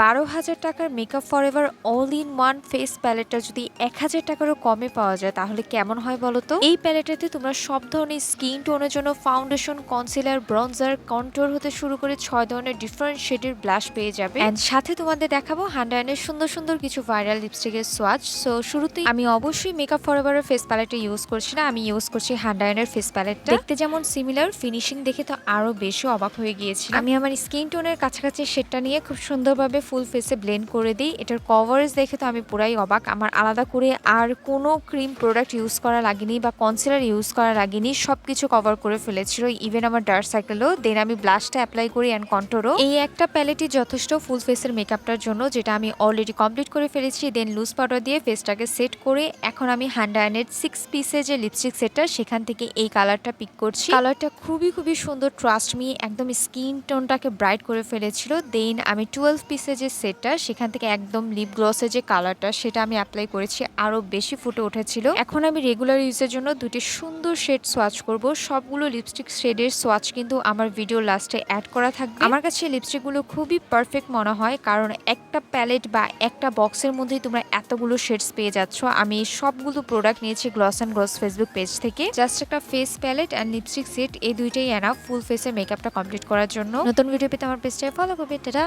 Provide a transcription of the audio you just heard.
বারো হাজার টাকার makeup for ever all in one face প্যালেটটা যদি এক হাজার টাকারও কমে পাওয়া যায়, তাহলে কেমন হয় বলো তো এই প্যালেটটাতে তোমরা সব ধরনের স্কিন টোনের জন্য ফাউন্ডেশন কনসিলার ব্রঞ্জার কন্ট্রোল হতে শুরু করে ছয় ধরনের ডিফারেন্ট শেডের ব্লাশ পেয়ে যাবে। অ্যান্ড সাথে তোমাদের দেখাবো হান্ডায়নের সুন্দর সুন্দর কিছু ভাইরাল লিপস্টিকের সোয়াচ সো শুরুতেই আমি অবশ্যই মেকআপ ফর এভারের ফেস প্যালেটটা ইউজ করছি না, আমি ইউজ করছি হান্ডায়নের ফেস প্যালেটটা দেখতে যেমন সিমিলার ফিনিশিং দেখে তো আরও বেশি অবাক হয়ে গিয়েছি আমি আমার স্কিন টোনের কাছাকাছি শেডটা নিয়ে খুব সুন্দরভাবে ফুল ফেসে ব্লেন্ড করে দিই। এটার কভারেজ দেখে তো আমি পুরাই অবাক। আমার আলাদা করে আর কোনো ক্রিম প্রোডাক্ট ইউজ করা লাগেনি বা কনসিলার ইউজ করা লাগেনি। সব কিছু কভার করে ফেলেছিল। ইভেন আমার ডার্ক সাইকেলও দেন আমি ব্লাশটা অ্যাপ্লাই করি অ্যান্ড কন্ট্রোরও এই একটা প্যালেটই যথেষ্ট ফুল ফেসের মেকআপটার জন্য, যেটা আমি অলরেডি কমপ্লিট করে ফেলেছি। দেন লুজ পাউডার দিয়ে ফেসটাকে সেট করে এখন আমি হান্ডায়নের সিক্স পিসে যে লিপস্টিক সেটটা সেখান থেকে এই কালারটা পিক করছি। কালারটা খুবই খুবই সুন্দর। ট্রাস্ট মি একদম স্কিন টোনটাকে ব্রাইট করে ফেলেছিল। দেন আমি টুয়েলভ পিসের যে সেটটা, সেখান থেকে একদম লিপ গ্লসের যে কালারটা সেটা আমি অ্যাপ্লাই করেছি। আরও বেশি ফুটে উঠেছিল। এখন আমি রেগুলার ইউজের জন্য দুটি সুন্দর শেড সোয়াচ করব। সবগুলো লিপস্টিক শেডের সোয়াচ কিন্তু আমার ভিডিও লাস্টে অ্যাড করা থাকবে। আমার কাছে লিপস্টিকগুলো খুবই পারফেক্ট মনে হয়, কারণ একটা প্যালেট বা একটা বক্সের মধ্যেই তোমরা এতগুলো শেডস পেয়ে যাচ্ছ। আমি সবগুলো প্রোডাক্ট নিয়েছি gloss and gloss Facebook page থেকে। জাস্ট একটা face palette and lipstick set এই দুইটাই এনা ফুল ফেসে মেকআপটা কমপ্লিট করার জন্য। নতুন ভিডিও পেতে আমার পেজটাকে ফলো করবে। টাটা